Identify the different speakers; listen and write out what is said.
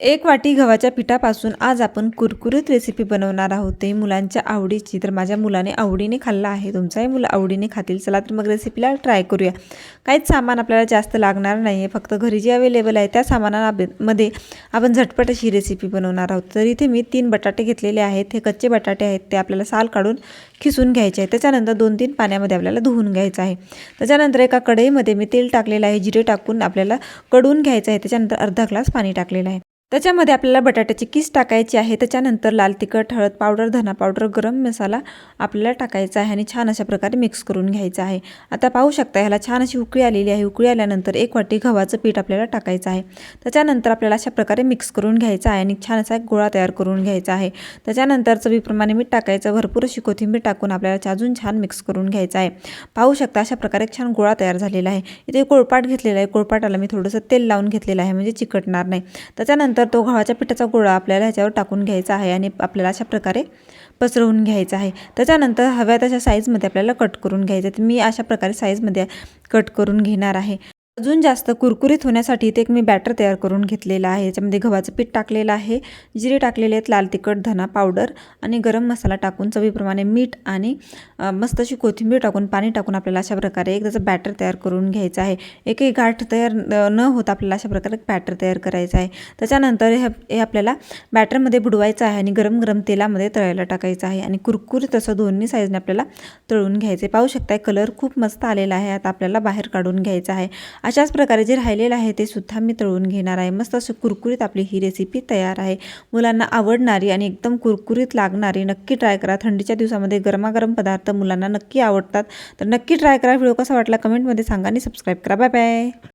Speaker 1: एक वाटी गव्हाच्या पिठापासून आज आपण कुरकुरीत रेसिपी बनवणार आहोत. ते मुलांच्या आवडीची. तर माझ्या मुलाने आवडीने खाल्ला आहे. तुमचाही मुलं आवडीने खातील. चला तर मग रेसिपीला ट्राय करूया. काहीच सामान आपल्याला जास्त लागणार नाही. आहे फक्त घरी जे अवेलेबल आहे त्या सामानामध्ये आपण झटपट अशी रेसिपी बनवणार आहोत. तर इथे मी तीन बटाटे घेतलेले आहेत. हे कच्चे बटाटे आहेत. ते आपल्याला साल काढून खिसून घ्यायचे आहे त्याच्यानंतर दोन तीन पाण्यामध्ये आपल्याला धुवून घ्यायचं आहे. त्याच्यानंतर एका कढईमध्ये मी तेल टाकलेलं आहे. जिरे टाकून आपल्याला कडून घ्यायचं आहे. त्याच्यानंतर अर्धा ग्लास पाणी टाकलेलं आहे. त्याच्यामध्ये आपल्याला बटाट्याची किस टाकायची आहे त्याच्यानंतर लाल तिखट हळद पावडर धना पावडर गरम मसाला आपल्याला टाकायचा आहे आणि छान अशा प्रकारे मिक्स करून घ्यायचा आहे. आता पाहू शकता ह्याला छान अशी उकळी आलेली आहे. उकळी आल्यानंतर एक वाटी गव्हाचं पीठ आपल्याला टाकायचं आहे. त्याच्यानंतर आपल्याला अशा प्रकारे मिक्स करून घ्यायचा आहे आणि छान असा एक गोळा तयार करून घ्यायचा आहे. त्याच्यानंतर चवीप्रमाणे मीठ टाकायचं. भरपूर अशी कोथिंबीर टाकून आपल्याला अजून छान मिक्स करून घ्यायचा आहे. पाहू शकता अशा प्रकारे छान गोळा तयार झालेला आहे. इथे कोळपाट घेतलेला आहे. कोळपाटाला मी थोडंसं तेल लावून घेतलेलं आहे म्हणजे चिकटणार नाही. त्याच्यानंतर तर तो गव्हाच्या पिठाचा गोळा आपल्याला ह्याच्यावर टाकून घ्यायचा आहे आणि आपल्याला अशा प्रकारे पसरवून घ्यायचा आहे. त्याच्यानंतर हव्या तशा साईजमध्ये आपल्याला कट करून घ्यायचं तर मी अशा प्रकारे साईजमध्ये कट करून घेणार आहे. अजून जास्त कुरकुरीत होण्यासाठी ते एक मी बॅटर तयार करून घेतलेलं आहे. याच्यामध्ये गव्हाचं पीठ टाकलेलं आहे. जिरे टाकलेले आहेत लाल तिखट धना पावडर आणि गरम मसाला टाकून चवीप्रमाणे मीठ आणि मस्त अशी कोथिंबीर टाकून पाणी टाकून आपल्याला अशा प्रकारे एक त्याचं बॅटर तयार करून घ्यायचं आहे. एकही गाठ तयार न होता आपल्याला अशा प्रकारे बॅटर तयार करायचं आहे. त्याच्यानंतर हे हे आपल्याला बॅटरमध्ये बुडवायचं आहे आणि गरम गरम तेलामध्ये तळायला टाकायचं आहे आणि कुरकुरीत असं दोन्ही साईजने आपल्याला तळून घ्यायचं आहे. पाहू शकताय कलर खूप मस्त आलेला आहे. आता आपल्याला बाहेर काढून घ्यायचा आहे. अशाच प्रकारे जे राहिलेलं आहे ते सुद्धा मी तळून घेणार आहे. मस्त असं कुरकुरीत आपली ही रेसिपी तयार आहे. मुलांना आवडणारी आणि एकदम कुरकुरीत लागणारी नक्की ट्राय करा. थंडीच्या दिवसामध्ये गरमागरम पदार्थ मुलांना नक्की आवडतात. तर नक्की ट्राय करा. व्हिडिओ कसा वाटला कमेंटमध्ये सांगा आणि सबस्क्राईब करा. Bye bye